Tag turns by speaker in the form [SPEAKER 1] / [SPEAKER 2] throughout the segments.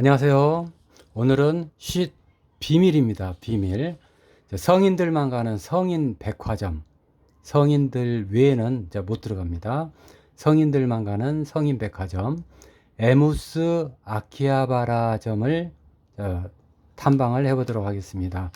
[SPEAKER 1] 안녕하세요. 오늘은 쉿 비밀입니다. 비밀. 성인들만 가는 성인 백화점. 성인들 외에는 못 들어갑니다. 성인들만 가는 성인 백화점. 에무스 아키하바라점을 어, 탐방을 해보도록 하겠습니다.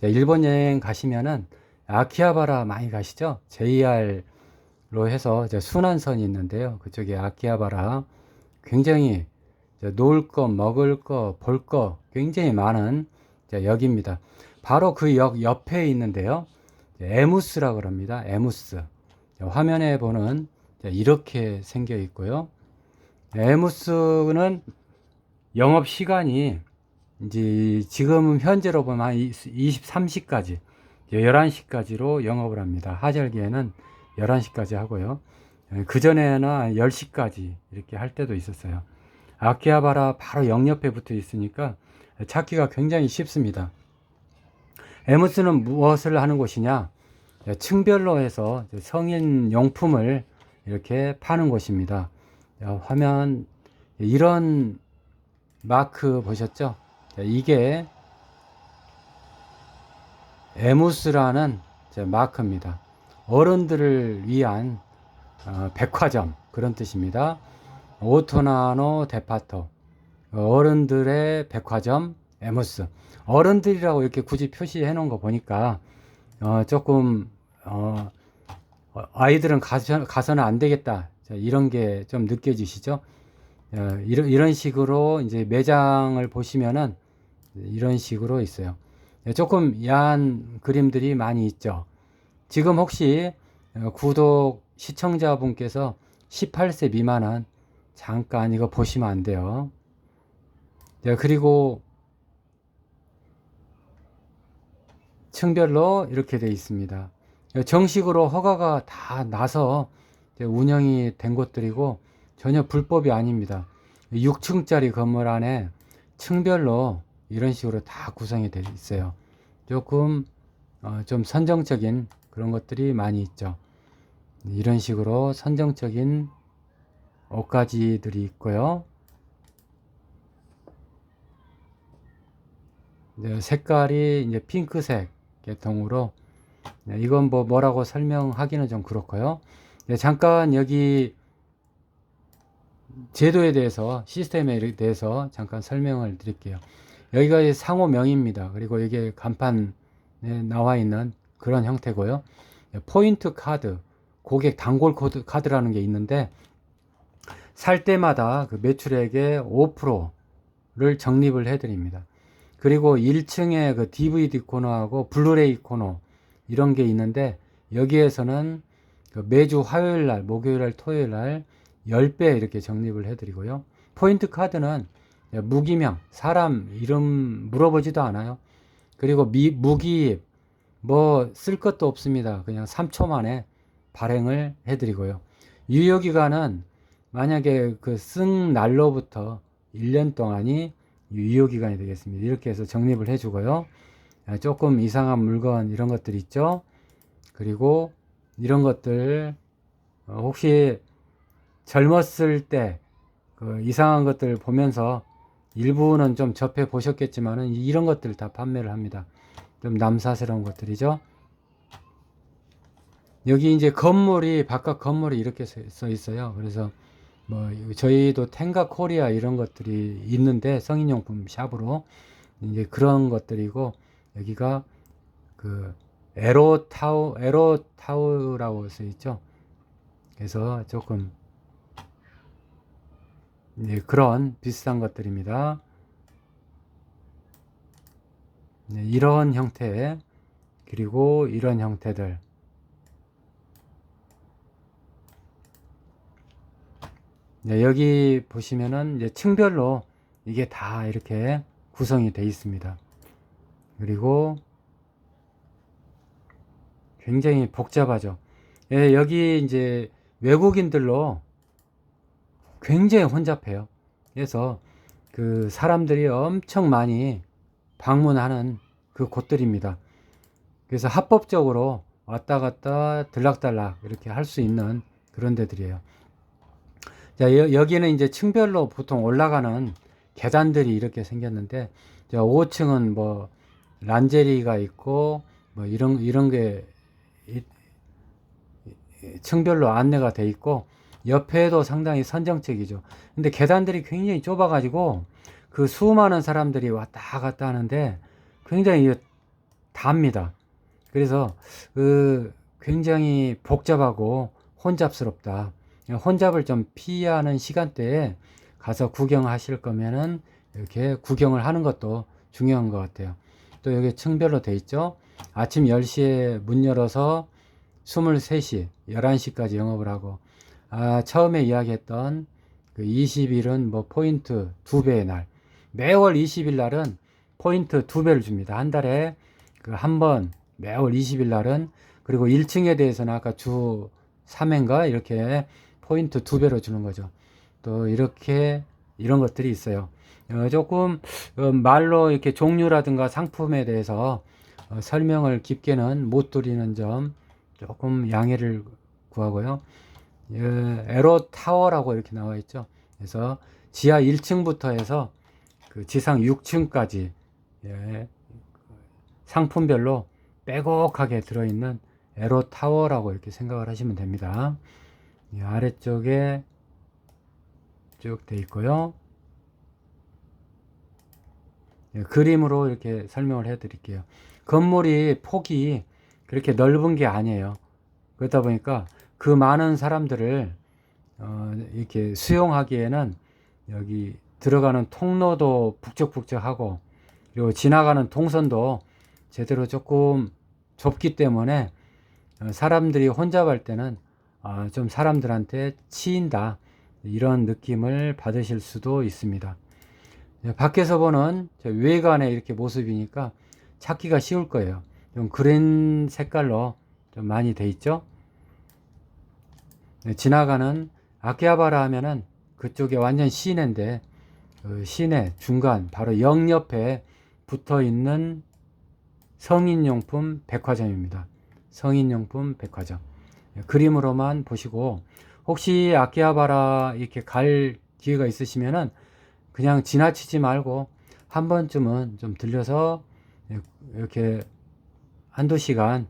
[SPEAKER 1] 일본 여행 가시면은 아키하바라 많이 가시죠? JR로 해서 순환선이 있는데요. 그쪽에 아키하바라 굉장히 놀 거, 먹을 거, 볼거 굉장히 많은 역입니다. 바로 그 역 옆에 있는데요. 에무스라 그럽니다. 에무스. 화면에 보는 이렇게 생겨 있고요. 에무스는 영업 시간이 이제 지금 현재로 보면 한 23시까지 11시까지로 영업을 합니다. 하절기에는 11시까지 하고요. 그 전에는 10시까지 이렇게 할 때도 있었어요. 아키하바라 바로 영옆에 붙어 있으니까 찾기가 굉장히 쉽습니다. 에무스는 무엇을 하는 곳이냐? 층별로 해서 성인 용품을 이렇게 파는 곳입니다. 화면 이런 마크 보셨죠? 이게 에무스라는 마크입니다. 어른들을 위한 어, 백화점 그런 뜻입니다. 오토나노 데파토 어른들의 백화점 에무스 어른들이라고 이렇게 굳이 표시해 놓은 거 보니까 어, 조금 어, 아이들은 가서, 가서는 안 되겠다 자, 이런 게 좀 느껴지시죠? 어, 이런, 이런 식으로 이제 매장을 보시면은 이런 식으로 있어요. 예, 조금 야한 그림들이 많이 있죠. 지금 혹시 어, 구독 시청자분께서 18세 미만은 잠깐 이거 보시면 안 돼요. 네, 그리고 층별로 이렇게 되어 있습니다. 정식으로 허가가 다 나서 운영이 된 곳들이고 전혀 불법이 아닙니다. 6층짜리 건물 안에 층별로 이런 식으로 다 구성이 되어 있어요. 조금 어, 좀 선정적인 그런 것들이 많이 있죠. 이런 식으로 선정적인 옷가지들이 있고요. 이제 색깔이 이제 핑크색 계통으로 네, 이건 뭐 뭐라고 설명하기는 좀 그렇고요. 네, 잠깐 여기 제도에 대해서 시스템에 대해서 잠깐 설명을 드릴게요. 여기가 상호명입니다. 그리고 이게 간판에 나와 있는 그런 형태고요. 포인트 카드, 고객 단골 코드 카드라는 게 있는데 살 때마다 그 매출액의 5%를 적립을 해드립니다. 그리고 1층에 그 DVD 코너하고 블루레이 코너 이런 게 있는데 여기에서는 그 매주 화요일 날, 목요일 날, 토요일 날 10배 이렇게 적립을 해드리고요. 포인트 카드는 무기명, 사람 이름 물어보지도 않아요. 그리고 미, 무기입, 뭐 쓸 것도 없습니다. 그냥 3초 만에 발행을 해드리고요. 유효기간은 만약에 그 쓴 날로부터 1년 동안이 유효 기간이 되겠습니다. 이렇게 해서 적립을 해 주고요. 아, 조금 이상한 물건 이런 것들 있죠. 그리고 이런 것들 어, 혹시 젊었을 때 그 이상한 것들 보면서 일부는 좀 접해 보셨겠지만은 이런 것들 다 판매를 합니다. 좀 남사스러운 것들이죠. 여기 이제 건물이 바깥 건물이 이렇게 써 있어요. 그래서 뭐 저희도 텐가 코리아 이런 것들이 있는데 성인용품 샵으로 이제 그런 것들이고 여기가 그 에로타우 에로타우라고 써 있죠. 그래서 조금 네, 그런 비슷한 것들입니다. 네, 이런 형태 그리고 이런 형태들 여기 보시면은 층별로 이게 다 이렇게 구성이 되어 있습니다. 그리고 굉장히 복잡하죠. 예, 여기 이제 외국인들로 굉장히 혼잡해요. 그래서 그 사람들이 엄청 많이 방문하는 그 곳들입니다. 그래서 합법적으로 왔다 갔다 들락달락 이렇게 할 수 있는 그런 데들이에요. 자, 여, 기는 이제 층별로 보통 올라가는 계단들이 이렇게 생겼는데 5층은 뭐 란제리가 있고 뭐 이런 이런 게 층별로 안내가 돼 있고 옆에도 상당히 선정적이죠. 근데 계단들이 굉장히 좁아가지고 그 수많은 사람들이 왔다 갔다 하는데 굉장히 답니다. 그래서 그 굉장히 복잡하고 혼잡스럽다. 혼잡을 좀 피하는 시간대에 가서 구경하실 거면은 이렇게 구경을 하는 것도 중요한 것 같아요. 또 여기 층별로 돼 있죠. 아침 10시에 문 열어서 23시, 11시까지 영업을 하고, 아, 처음에 이야기했던 그 20일은 뭐 포인트 두 배의 날. 매월 20일 날은 포인트 두 배를 줍니다. 한 달에 그 한 번, 매월 20일 날은 그리고 1층에 대해서는 아까 주 3회인가 이렇게 포인트 두 배로 주는 거죠. 또 이렇게 이런 것들이 있어요. 어, 조금 어, 말로 이렇게 종류라든가 상품에 대해서 어, 설명을 깊게는 못 드리는 점 조금 양해를 구하고요. 예, 에로 타워라고 이렇게 나와 있죠. 그래서 지하 1층부터 해서 그 지상 6층까지 예, 상품별로 빼곡하게 들어있는 에로 타워라고 이렇게 생각을 하시면 됩니다. 이 아래쪽에 쭉 돼 있고요. 예, 그림으로 이렇게 설명을 해 드릴게요. 건물이 폭이 그렇게 넓은 게 아니에요. 그러다 보니까 그 많은 사람들을 어, 이렇게 수용하기에는 여기 들어가는 통로도 북적북적하고 그리고 지나가는 동선도 제대로 조금 좁기 때문에 어, 사람들이 혼잡할 때는 아, 좀 사람들한테 치인다 이런 느낌을 받으실 수도 있습니다. 네, 밖에서 보는 저 외관의 이렇게 모습이니까 찾기가 쉬울 거예요. 좀 그린 색깔로 좀 많이 돼 있죠. 네, 지나가는 아키하바라 하면은 그쪽에 완전 시내인데 그 시내 중간 바로 역 옆에 붙어 있는 성인용품 백화점입니다. 성인용품 백화점. 예, 그림으로만 보시고 혹시 아키하바라 이렇게 갈 기회가 있으시면은 그냥 지나치지 말고 한 번쯤은 좀 들려서 예, 이렇게 한두 시간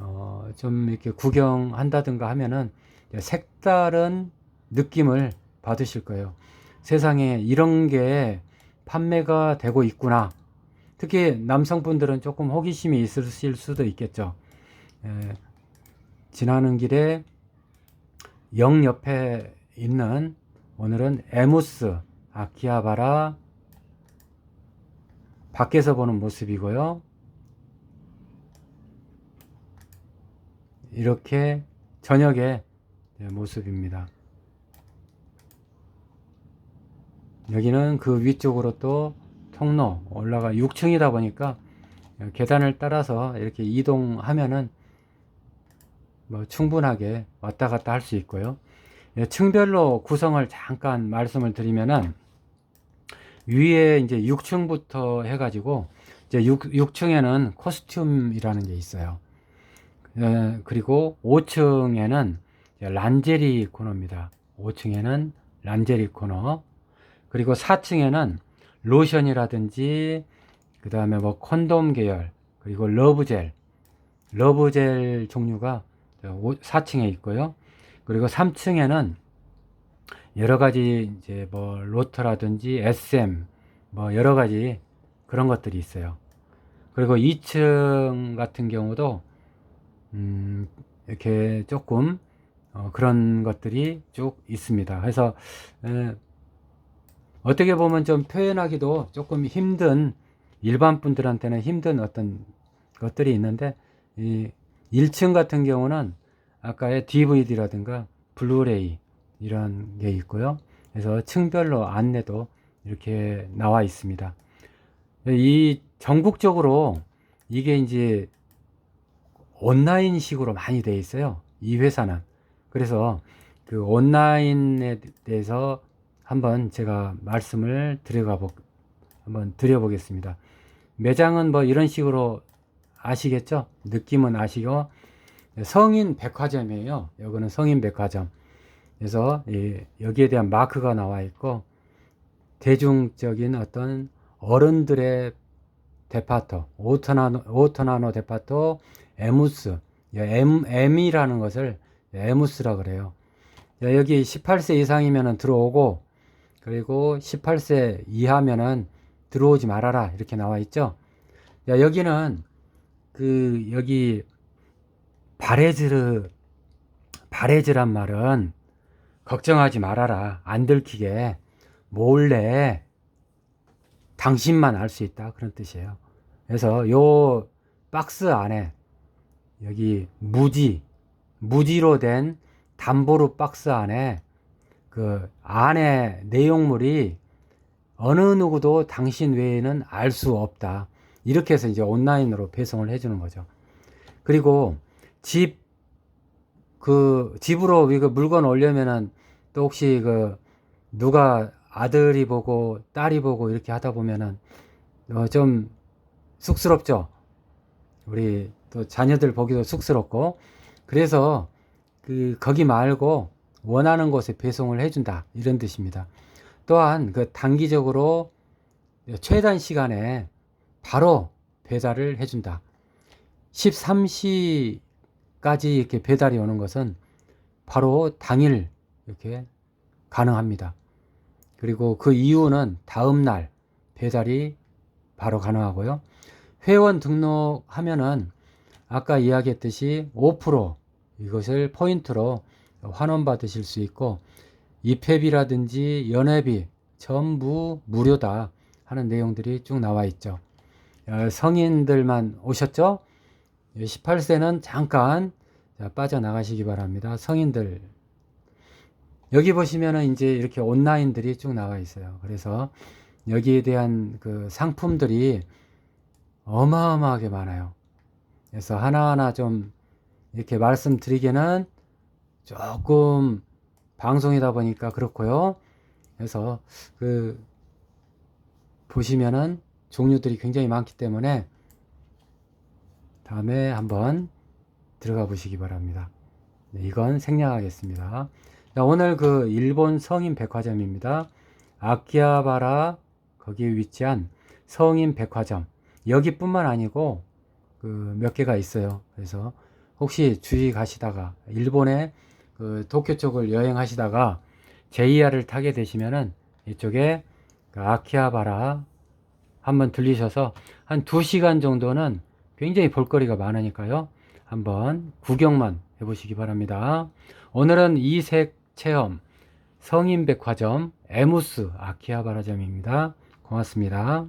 [SPEAKER 1] 어, 좀 이렇게 구경한다든가 하면은 색다른 느낌을 받으실 거예요. 세상에 이런 게 판매가 되고 있구나. 특히 남성분들은 조금 호기심이 있으실 수도 있겠죠. 예, 지나는 길에 영 옆에 있는 오늘은 에무스 아키하바라 밖에서 보는 모습이고요. 이렇게 저녁의 모습입니다. 여기는 그 위쪽으로 또 통로 올라가 6층이다 보니까 계단을 따라서 이렇게 이동하면은 뭐 충분하게 왔다 갔다 할 수 있고요. 예, 층별로 구성을 잠깐 말씀을 드리면은 위에 이제 6층부터 해가지고 이제 6, 6층에는 코스튬이라는 게 있어요. 예, 그리고 5층에는 란제리 코너입니다. 5층에는 란제리 코너. 그리고 4층에는 로션이라든지 그 다음에 뭐 콘돔 계열 그리고 러브젤 러브젤 종류가 4층에 있고요. 그리고 3층에는 여러 가지 이제 뭐 로터라든지 SM 뭐 여러 가지 그런 것들이 있어요. 그리고 2층 같은 경우도 음 이렇게 조금 어 그런 것들이 쭉 있습니다. 그래서 에 어떻게 보면 좀 표현하기도 조금 힘든 일반 분들한테는 힘든 어떤 것들이 있는데 이 1층 같은 경우는 아까의 DVD라든가 블루레이 이런 게 있고요. 그래서 층별로 안내도 이렇게 나와 있습니다. 이 전국적으로 이게 이제 온라인 식으로 많이 돼 있어요. 이 회사는. 그래서 그 온라인에 대해서 한번 제가 말씀을 드려가 보, 한번 드려보겠습니다. 매장은 뭐 이런 식으로 아시겠죠? 느낌은 아시고 성인 백화점이에요. 여기는 성인 백화점. 그래서 예, 여기에 대한 마크가 나와 있고 대중적인 어떤 어른들의 데파토, 오토나노, 오토나노 데파토, 에무스, M이라는 것을 에무스라 그래요. 야, 여기 18세 이상이면 들어오고, 그리고 18세 이하면은 들어오지 말아라. 이렇게 나와 있죠. 야, 여기는 그, 여기 바레즈르, 바레즈란 말은 걱정하지 말아라. 안 들키게 몰래 당신만 알 수 있다. 그런 뜻이에요. 그래서 요 박스 안에 여기 무지, 무지로 된 담보루 박스 안에 그 안에 내용물이 어느 누구도 당신 외에는 알 수 없다. 이렇게 해서 이제 온라인으로 배송을 해주는 거죠. 그리고 집, 그, 집으로 이거 물건 올려면은 또 혹시 그, 누가 아들이 보고 딸이 보고 이렇게 하다 보면은 어, 좀 쑥스럽죠. 우리 또 자녀들 보기도 쑥스럽고 그래서 그 거기 말고 원하는 곳에 배송을 해준다 이런 뜻입니다. 또한 그 단기적으로 최단 시간에 바로 배달을 해준다. 13시까지 이렇게 배달이 오는 것은 바로 당일 이렇게 가능합니다. 그리고 그 이유는 다음 날 배달이 바로 가능하고요. 회원 등록하면은 아까 이야기했듯이 5% 이것을 포인트로 환원 받으실 수 있고 입회비라든지 연회비 전부 무료다 하는 내용들이 쭉 나와 있죠. 어, 성인들만 오셨죠? 18세는 잠깐 빠져나가시기 바랍니다. 성인들 여기 보시면은 이제 이렇게 온라인들이 쭉 나와 있어요. 그래서 여기에 대한 그 상품들이 어마어마하게 많아요. 그래서 하나하나 좀 이렇게 말씀드리기는 조금 방송이다 보니까 그렇고요. 그래서 그 보시면은 종류들이 굉장히 많기 때문에 다음에 한번 들어가 보시기 바랍니다. 네, 이건 생략하겠습니다. 자, 오늘 그 일본 성인 백화점입니다. 아키하바라 거기에 위치한 성인 백화점 여기뿐만 아니고 그 몇 개가 있어요. 그래서 혹시 주위 가시다가 일본의 그 도쿄 쪽을 여행하시다가 JR을 타게 되시면은 이쪽에 그 아키하바라 한번 들리셔서 한 2시간 정도는 굉장히 볼거리가 많으니까요. 한번 구경만 해보시기 바랍니다. 오늘은 이색 체험 성인 백화점 에무스 아키하바라점입니다. 고맙습니다.